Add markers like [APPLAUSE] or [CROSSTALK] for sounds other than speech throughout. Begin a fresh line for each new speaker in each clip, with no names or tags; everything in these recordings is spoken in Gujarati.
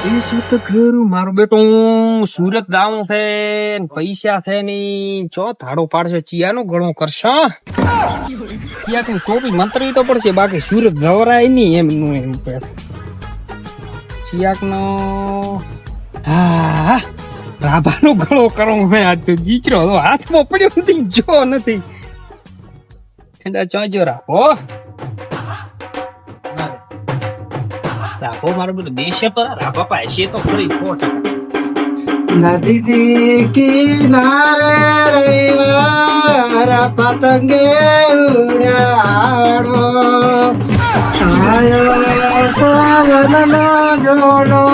એ શું તો ખરું મારો બેટો સુરત દાવું છે પૈસા છે ની ચો થાળો પાડશે, ચિયાનો ઘણો કરશે ચિયા તું ટોપી મંતરવી તો પડશે, બાકી સુરત ગવરાય નહીં એમ કે ચિયાક નો હા, રાભાનો ગળો કરો મેં આજ તો જીચરો, હાથમાં પડ્યો નથી, જો નથી. ઠંડા ચોજો રાખો રાખો, મારો બધો દેશ પર રાભા પાસે તો ખરી ખોટ
નદી કિનારે રવિવાર પતંગે ઉડાડો. આયો પવનનો જોડો,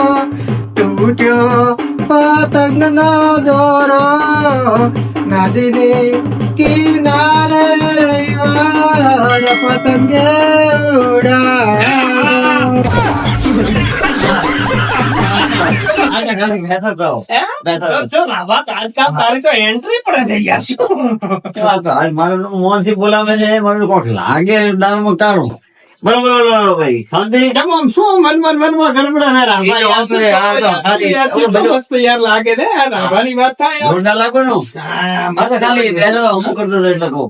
તૂટ્યો પતંગનો દોરો. નદીની કિનારે રવિવાર પતંગે ઉડાડો. [LAUGHS]
મારું મોહનથી બોલાવે છે મારું કોક લાગે દારૂમાં તારું ભાઈ. શાંતિ?
આમ શું મનમાં મનમાં ના મસ્ત યાર લાગે ને આ રાભાની વાત થાય
જોરદાર લાગો ને?
આ
તો ખાલી કરતો એટલે કહું.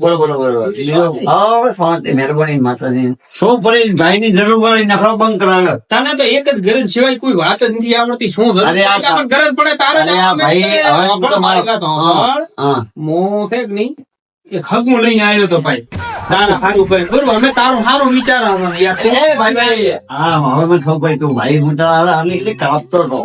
બોલો બોલો બોલો. હવે શાંતિ મહેરબાની માતાજી. શું પડી ભાઈ ની જરૂર પડે નખરો બંધ કરાવે?
તને તો એક જ ગરજ સિવાય કોઈ વાત જ નથી આવડતી શું ગરજ પડે? તારે
ભાઈ. હવે હું તો
મારો નહીં? એક હગું લઈને આવ્યો તો ભાઈ. તારા સારું કરે. બરોબર અમે તારું સારું વિચાર યાર.
ભાઈ ભાઈ હા હવે મને ખબર ભાઈ તું ભાઈ હું તો આની કાપતો હતો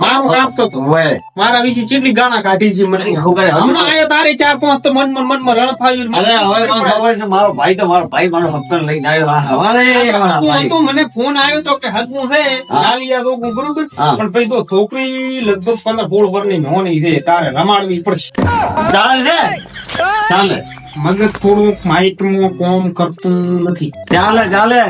મારું કાપતો તો
હવે
મારા વિશે કેટલી ગાણા કાઢી છે મને?
શું
હમણાં આયો તારે ચાર પાંચ તો મન મન મનમાં રણફાયું
અરે હવે મને ખબર છે મારો ભાઈ તો મારો ભાઈ મારો હપ્તો લઈને આવ્યો. આ હવારે મારા
હગું
ભાઈ.
હતું, મને ફોન આવ્યો તો કે હગું છે આવી આ છોકરું બરોબર? પણ પછી તો છોકરી લગભગ પંદર સોળ વર્ષની નોની છે તારે રમાડવી પડશે.
ચાલે ચાલે.
મગજ થોડુંક માઇટમાં કોમ કરતું નથી.
ચાલે ચાલે.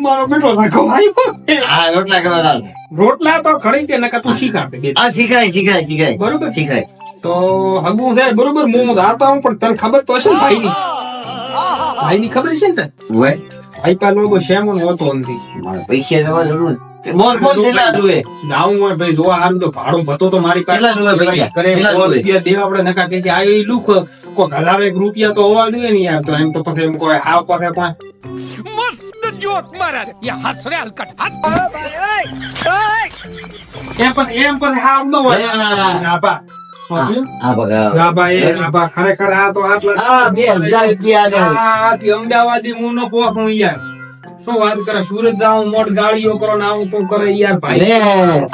મારો બેટો લાગો આવ્યો
રોટલા કરવા
રોટલા તો ખડી કે નકા તું શીખ આપે
આ શીખાય શીખાય શીખાય.
બરોબર?
શીખાય.
તો હગું થાય બરોબર હું જાતો હું પણ તને ખબર તો છે ભાઈ ની ભાઈ ની ખબર છે ને તને? ભાઈ પેલો બહુ શેમો હોતો નથી
મારા પૈસા જવા જરૂર મોર મોર કેટલા જોઈએ
જાવું હોય ભાઈ જોવા હારું તો ભાડું ભતો તો મારી પાસે.
કેટલા જોવે પૈસા?
કરે? રૂપિયા દેવા આપણે નકા કે છે આ એ કોક હજાર એક રૂપિયા તો હોવા જોઈએ ને યાર. તો એમ તો પછી એમ કોઈ હાવ પાસે કોઈ એમ પણ એમ પણ હાવ ન હોય.
હા.
રાભા સમજ્યો?
આ બગા
રાભા એ રાભા ખરેખર આ તો આટલા
બે હજાર રૂપિયા
અમદાવાદી હું ન પહોંચું યાર શું વાત કરે? સુરત જાઉં મોટ ગાળીઓ કરો ને આવું તો કરે યાર ભાઈ.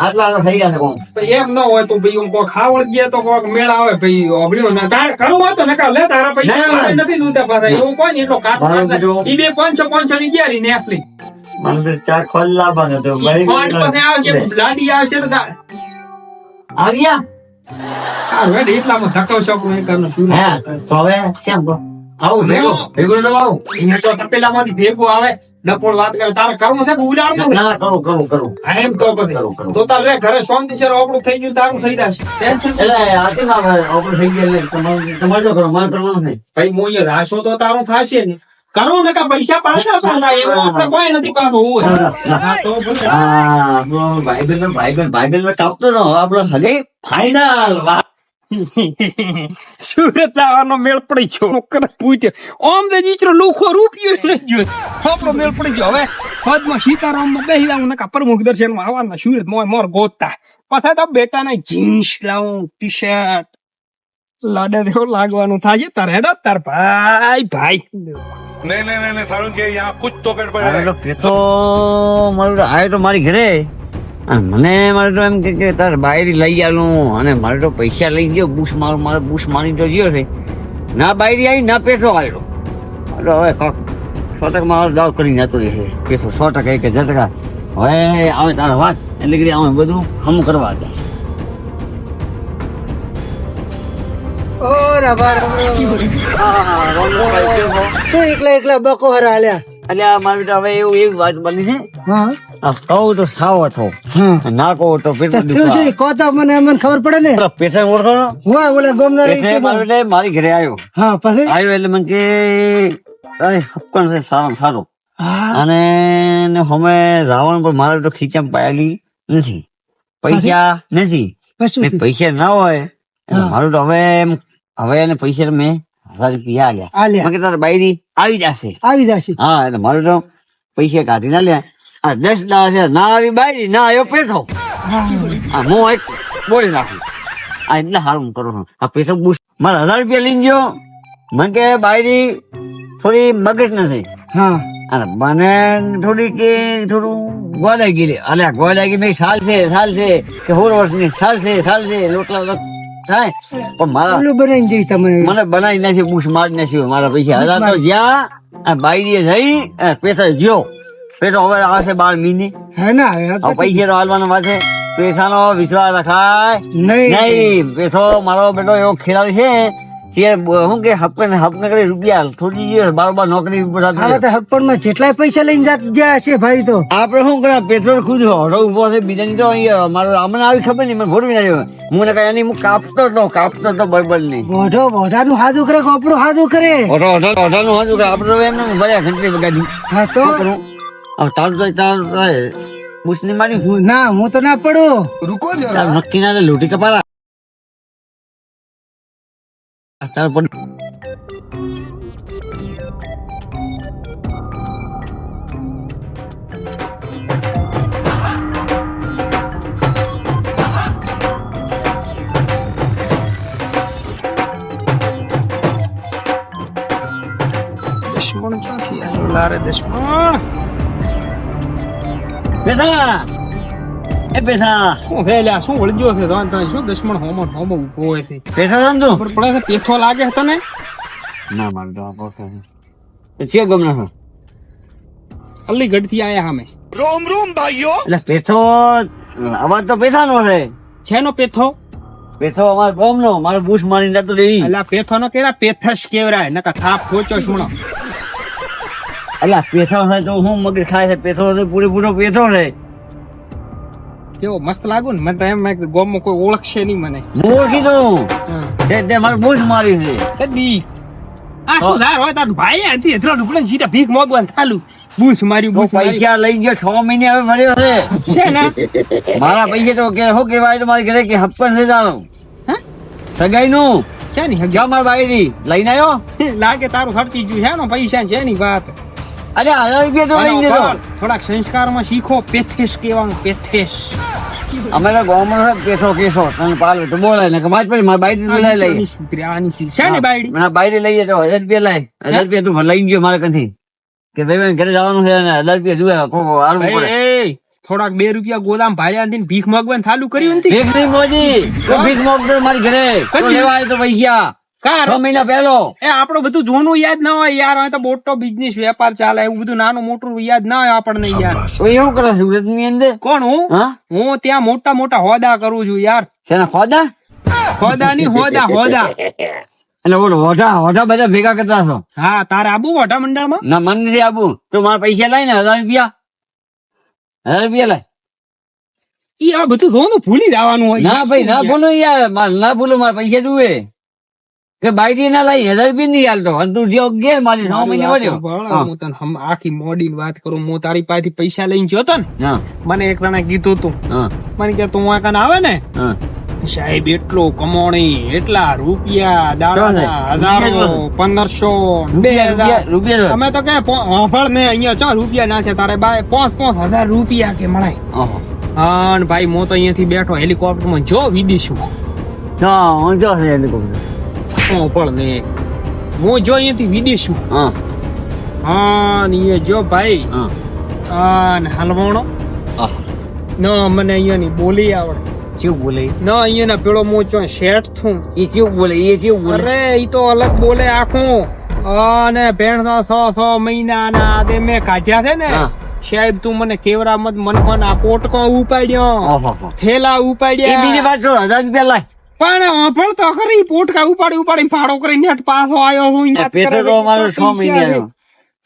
આટલા તો થઈ ગયા છે કોણ?
એમ ન હોય તો ભાઈ કોઈ ખાવડ ગયા તો કોઈક મેળ આવે. ભાઈ ઓગળ્યો ને તાર કરવું હોય તો નકા લે તારા પૈસા નથી દૂધા પાસે એવું કોઈ ને એટલો કાટ ઈ બે પાંચસો પાંચસો ની ગયા રી નેફલી.
મને તો ચા ખોલ્લા પણ હતો. ભાઈ
પાંચ પાસે આવશે લાડી આવશે તો
આવ્યા
આ રેડ એટલામાં ધક્કો શકું એ કરનો શું
હે તો હવે કેમ? આવું ભેગો ભેગો. તો આવું.
અહીંયા તો તપેલામાંથી ભેગો આવે ડપોળ વાત કરે. તારે કરવું છે કે ઉડાડવું?
ના કરું કરું કરું.
એમ પછી.
કરું, કરું.
તો તારે ઘરે શાંતિ છે આપણું થઈ ગયું તારું થઈ જશે. ટેન્શન
એટલે આજે ના ભાઈ ઓપરેશન થઈ ગયું એટલે તમારે કરો મારે કરવાનું નહીં.
ભાઈ હું અહીંયા રાશો તો તારું થશે ને કરો ને કા પૈસા પાછા પાછા એવું આપણે કોઈ નથી પાડવું હોય. ભાઈ તો.
આ આપણો ભાઈબંધ ભાઈબંધ ભાઈબંધ કાપતો રહો. આપણો હગે ફાઈનલ
સુરત આવવાનો મેળ રૂપિયો ને મેળ પડી ગયો. હવે પદમાં સીતારામમાં બેહી લાવું નકા પ્રમુખ દર્શન બેટાને જીન્સ લાવું ટી શર્ટ લાડે દેવો લાગવાનું થાય તારે હેડો તાર ભાઈ ભાઈ.
નહીં નહીં સારું કે
યહાં
કુછ
તો મારું આયો તો મારી ઘરે. મને મારે તો એમ કે તારે બાયરી લઈ આવું અને મારે તો પૈસા લઈ ગયો બુશ મારો મારે બુશ મારી તો ગયો છે. ના બાયરી આવી ના પેસો આવ્યો એટલે હવે કોક સો ટકા મારો દાવ કરી જતો રહેશે પેસો સો ટકા એક હજાર ટકા. હવે આવે તારો વાત એટલે કે અમે બધું ખમ કરવા હતા
રાભા શું એકલા એકલા બકો હરા હાલ્યા
એટલે મારી હવે એવું એક વાત બની છે. કહું તો સાવ
હતો.
ના કહું તો
છે? તો મને મને ખબર પડે ને?
પેટા ઓળખો
હોય ઓલા ગોમના રહી
પેટે
કે
મારે એટલે મારી ઘરે આવ્યો.
હા પછી?
આવ્યો એટલે મને કે અરે હપકણ છે સારો. સારો અને ને હમે રાવણ પર મારે તો ખીચામાં પાયેલી નથી. પૈસા નથી. પૈસા ના હોય મારું તો હવે એમ- હવે એને પૈસા મેં આલ્યા. મેં કીધું તારે બાયરી આવી જશે.
આવી જશે.
હા એટલે મારું તો પૈસા કાઢી ના લે આ દસ દાડા છે ના આવી બાયરી ના આવ્યો પેઠો. આ હું એક બોલી નાખું. આ એટલે હારું કરું છું. આ પેઠો બુશ મારા હજાર રૂપિયા લઈને ગયો. મને કે બાયરી થોડી મગજ નથી.
હા.
અને મને થોડી કે થોડું ગોલાઈ ગયેલી અલ્યા મેં સાલ છે સાલ છે. કે હોર વર્ષની સાલ છે સાલ છે. લોટલા લોટ થાય? પણ મારા
બનાવી જઈ તમે.
મને બનાવી નાખી બુશ મારી નાખી મારા પૈસા હતા તો જ્યાં બાયરીએ જઈ પૈસા જ્યો પેઠો હવે આવશે બાર મહિને.
હે ના
પૈસા તો હાલવાના પાસે પૈસાનો વિશ્વાસ રખાય.
નહીં
પૈસો મારો બેટો એવો ખેલાડી છે તે કે કરી રૂપિયા થોડી દિવસ બાર નોકરી ઉપર સાથે
હવે તો હકપણમાં જેટલાય પૈસા લઈને જાત ગયા છે ભાઈ તો.
આપણે શું કરે પેટ્રોલ ખુદ હોડો ઊભો છે બીજાની તો અહીંયા મારો અમને આવી ખબર નહીં મને ભોરવી ના હું ને કઈ એની હું કાપતો હતો કાપતો હતો બરબર નહીં
મોઢો મોઢાનું હાદું કરે? કપડું કરે.
ઓઢો ઓઢો ઓઢાનું આપણે એમને ભર્યા
હા તો?
તારું તો તારું બુશની મારી.
ના હું તો ના પડું.
તાર નક્કી ના લોટી કપાલા.
তারপর দেশমন চকি আরে দেশমন
বেদা એ બેઠા.
શું છે લ્યા શું વળગ્યો છે? તને શું દશમણ હોમો હોમો ઊભો હોય છે?
બેઠા છે તું?
પડે છે પેથો લાગે છે તને?
ના મારે તો આપો છે. એ છે ગમ ના
અલીગઢથી આયા અમે.
એટલે પેથો અવાજ તો પેથાનો છે.
છેનો પેથો
પેથો અમારા ગોમ નો મારો બુશ મારી જતો રહી.
એટલે પેથો નો કેરા પેથસ કેવરાય. નકા થાપ ખોચો સુણો
એટલે પેથો છે તો હું મગજ ખાય છે? પેથો તો પૂરેપૂરો પેથો છે.
કેવો મસ્ત લાગુ ને? મને તો એમ મેં કીધું ગોમમાં કોઈ ઓળખશે નહીં મને.
હું કીધું તે તે મારું બુશ મારી છે.
કદી. આ શું ધાર હોય તાર ભાઈ હતી એટલો ઢુકડે સીધા ભીખ મોગવાન ચાલુ. બૂસ મારી
તો
બૂસ
પૈસા લઈ ગયો છ મહિને હવે મળ્યો છે.
છે ને?
મારા પૈસા તો કે શું કેવાય તો મારી ઘરે કે હપ્પન લઈ
જાવ
સગાઈ નું
છે ને
જા મારા બાયરી લઈને આવ્યો
લાગે તારું ખર્ચી ગયું છે ને પૈસા છે ની વાત.
અરે હજાર રૂપિયા તો લઈ
જતો થોડાક સંસ્કારમાં શીખો પેથેશ કેવાનું પેથેશ.
અમે તો ગામમાં કેસો કેસો. તને પાલ તો બોલાય ને મારી પાસે મારી બાઈડી તું લઈ લઈ
છે ને બાઈડી
મને બાઈડી લઈએ તો હજાર રૂપિયા લાય. હજાર રૂપિયા તું લઈ ગયો મારે કંથી કે ભાઈ ઘરે જવાનું છે અને હજાર રૂપિયા જુએ હાલવું પડે.
થોડાક બે રૂપિયા ગોદામ ભાડ્યા ને ભીખ મગવાન ચાલુ કર્યું
ભીખ નહીં મોજી. ભીખ મોકલો મારી ઘરે. લેવા આવ્યો તો પૈસા
કાર.
મહિના પહેલો.
એ આપણું બધું જોનું યાદ ના હોય યાર. હવે તો મોટો બિઝનેસ વેપાર ચાલે. એવું બધું નાનું મોટું યાદ ના હોય આપણને યાર.
એવું કરે સુરતની અંદર?
કોણ હું?
હું?
ત્યાં મોટા મોટા હોદા કરું છું યાર.
શેના હોદા?
હોદા ની હોદા હોદા.
એટલે ઓલો હોઠા હોઠા બધા ભેગા કરતા છો
હા તારે આબુ મંડળમાં?
ના મન નથી આબુ. તો મારા પૈસા લાય ને હજાર રૂપિયા. હજાર રૂપિયા લાય.
ઈ આ બધું જોનું ભૂલી જવાનું હોય.
ના ભાઈ ના ભૂલો યાર. મારે ના ભૂલો મારા પૈસા જુએ કે બાઈડી ના લઈ હજાર બી નહીં હાલતો અને તું જો ગે મારી નવ મહિને
સાંભળ, હું. તને હમ- આખી મોડી વાત કરું. હું તારી પાસેથી પૈસા લઈને ગયો તો ને મને એક જણા કીધું તું. મને કે તું આ કાન આવે ને? સાહેબ એટલો કમાણી એટલા રૂપિયા દાડાના હજારો પંદરસો બે
રૂપિયા
હજાર
રૂપિયા
અમે તો કે હોફળ ને અહીંયા ચા રૂપિયા ના છે? તારે બાય પાંચ પાંચ હજાર રૂપિયા કે
મળાય
હા ભાઈ હું તો અહીંયાથી બેઠો હેલિકોપ્ટરમાં જો વિદેશમાં.
હા હું જો છે હેલિકોપ્ટર
પણ ને હું જો અહીંયાથી વિદેશમાં
હા.
હા ને એ જો ભાઈ
હા.
હા ને હલવાણો. ન મને અહીંયાની બોલી આવડે.
કેવું બોલે?
ન અહીંયાના પેલો મોચો શેઠ થું.
એ કેવું બોલે? એ કેવું બોલે?
અરે એ તો અલગ બોલે આખું. અને ભેણ સો સો મહિના ના આદે મેં કાઢ્યા છે ને. સાહેબ તું મને કેવરા મત મનખો ના પોટકો ઉપાડ્યો. થેલા
ઉપાડ્યા બીજી વાત હજાર રૂપિયા લાય.
પણ પણ તો ખરી પોટકા ઉપાડી ઉપાડી ફાડો કરી નેટ પાસ આવ્યો છું કરે
તો. અમારો છ મહિને આવ્યો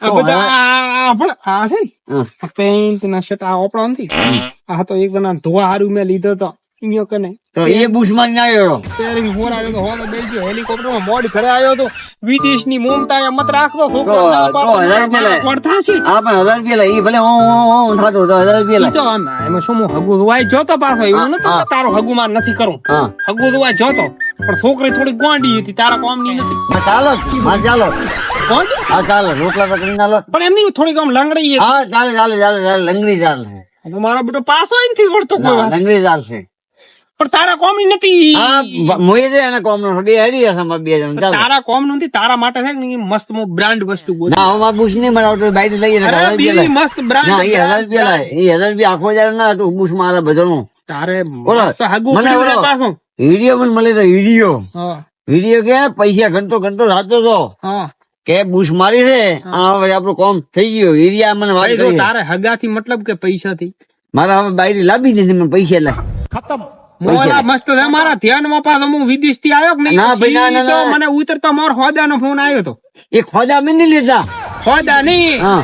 આ બધા આ- આ પણ આ છે ને. પેન્ટ ના શર્ટ આ ઓપડો નથી. આ તો એક જણા ધોવા હારું મેં લીધો તો. અહીંયા કને.
તો એ બુશ મારીને આવ્યો
શેરિંગ ફોર આવ્યો તો હોનો બેસી ગયો. હેલિકોપ્ટરમાં મોડ ઘરે આવ્યો તો વિદેશની મોમતા એ મત રાખતો
તો તો હજાર રૂપિયા
પાડતો, થશે? જ.
પણ હજાર રૂપિયા લે. ભલે હું હું હું તો હજાર રૂપિયા
તો આમ, એમાં શું હું હગું ધોવાય જોતો પાછો? એવું નતું તારો હગુ માર નથી કરું? હગુ હગું જોતો. પણ છોકરી થોડી ગોંડી હતી તારા કોમની નથી.
ચાલો હા ચાલો.
ગોંડી?
હા ચાલો રોટલા તો કરી નાલો.
પણ એમની થોડીક આમ લંગડી
હા ચાલે ચાલે ચાલે ચાલે લંગડી ચાલશે.
તો મારો બેટો પાછો નથી વળતો કોઈ
લંગડી ચાલશે.
પણ તારા કોમ નથી.
હા છે એને કોમ નો બે હરી હશે બે જણ ચાલો.
તારા કોમનું નથી તારા માટે છે ને બ્રાન્ડ વસ્તુ ગોતી.
ના હું બુશ નહીં બનાવતો બાઈક લઈએ ને
અરે
હજાર
બીજી
રૂપિયા
મસ્ત બ્રાન્ડ
ના એ હજાર રૂપિયા એ હજાર રૂપિયા આખો હજાર ના હતું બુશ મારા બધાનું.
તારે મસ્ત હગું
મને
કર્યું રે
બોલો.
પાછું.
વીડિયો પણ મળે તો વીડિયો.
હા.
કે પૈસા ઘંટો ઘંટો રાતો તો કે બુશ મારી છે આ હવે આપણું કોમ થઈ ગયું ઈરિયા મને વાત
તારે હગાથી મતલબ કે પૈસાથી.
મારા હવે બાયરી લાવી દીધી મને પૈસા લાય.
મોલા મસ્ત છે. મારા ધ્યાનમાં પાછો હું વિદેશથી આવ્યો કે નહીં?
ના ભાઈ, ના, ના,
મને ઉતરતા મારો હોદાનો ફોન આવ્યો તો.
એ ખોદા મેં નહીં લીધા.
ખોદા નહીં.
હા.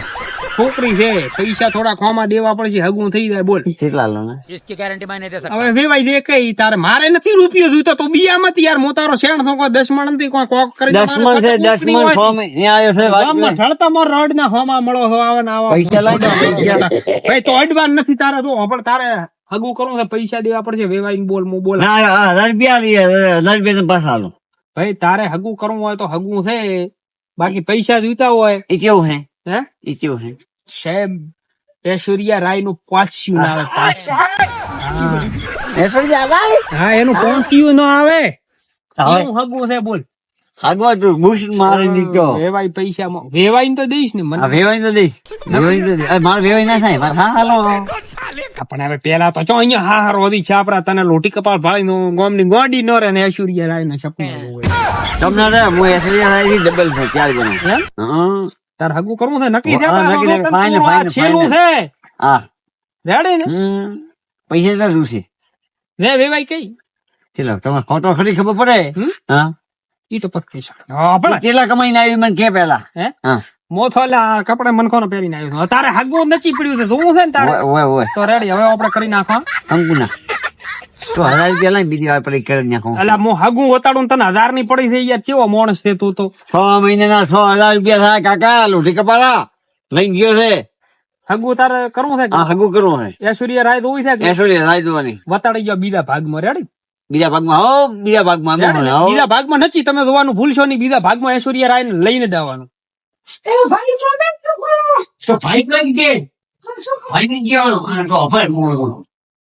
છોકરી છે. પૈસા થોડા ખોમાં દેવા પડશે હગું થઈ જાય. બોલ.
કેટલા લો ને
હવે વેવાઈ દે કઈ તારે. મારે નથી રૂપિયો જોઈતો તો બિયામાં યાર હું તારો શેણ દસ મણથી કોઈ કોક કરી
દસ મણ છે દસ મણ અહીંયા આવ્યો છે વાત
ગામમાં
ઠળતા
ઢળતા રડ ના ખોમાં મળો હો આવે ને આવા
પૈસા દો,
ભાઈ તો અડવાન નથી તારે તો પણ તારે હગું કરવું છે પૈસા દેવા પડશે વેવાઈ બોલ મુ બોલ.
હા, હજાર રૂપિયા હજાર રૂપિયા પાછા
ભાઈ તારે હગું કરવું હોય તો હગું છે. બાકી પૈસા જોઈતા હોય.
એ કેવું છે?
હે?
એ કેવું હે
સાહેબ એશ્વર્યા રાયનું પાછ્યું ના આવે પાસ્યું.
રાય?
હા એનું પાસ્યું ન આવે. હું. હગું છે બોલ.
આગળ તું બુશ મારી નીકળ્યો
વેવાઈ પૈસા વેવાઈ તો દઈશ ને મને.
આ વેવાઈ તો દઈશ. વેવાઈ તો દઈશ. મારે વેવાઈ ના થાય. મારે હા હાલો.
પણ હવે પેલા તો ચો અહીંયા હા હારો છે આપડા તને લોટી કપાળ ભાળી નું ગોમની ગોડી નો રે ને એશ્વર્યા રાય ને સપનું
તમને રે હું એસો રાયની ડબલ છે ચાર
ગણો.
હા.
તાર હગુ કરવું છે? નક્કી છે
નક્કી છે. ફાઈન
છેલ્લું
ફાઇનલ.
છે.
હા.
રેડી ને?
હમ. પૈસા તો રૂસે
રે વેવાઈ કઈ?
ચલો તમારે ખોટો ખરી ખબર પડે? હા.
ઈ તો પક્કી છે. હા ભલે.
કેટલા કમાઈને આવી મને કે પેલા.
હે?
હા.
મોથોલા કપડે મનખોનો પહેરીને આવ્યો તારે હગું નચી પડ્યું છે જોવું છે ને તારે?
ઓય ઓય ઓય.
તો રેડી હવે આપણે કરી
નાખવા તો હજાર રૂપિયા લઈને બીજી વાર પડી કરી નાખું.
એટલે હું હગું વતાડું તને હજારની પડી થઈ યાર કેવો માણસ છે તું તો?
છ મહિનાના છ હજાર રૂપિયા થાય કાકા લોઢી કપાળા લઈ ગયો છે.
હગું તારે કરવું છે
આ હગું કરવું છે.
એશ્વર્ય રાય તો છે કે?
રાય દોવાની
વતાડી ગયો બીજા ભાગમાં રેડી?
બીજા ભાગમાં હો બીજા ભાગમાં હો.
બીજા ભાગમાં નથી તમે જોવાનું ભૂલશો નહીં બીજા ભાગમાં ઐશ્વર્યા રાય ને લઈને જવાનું
તો ભાઈ કઈ દે ભાઈ ને ગયો અભય મોડો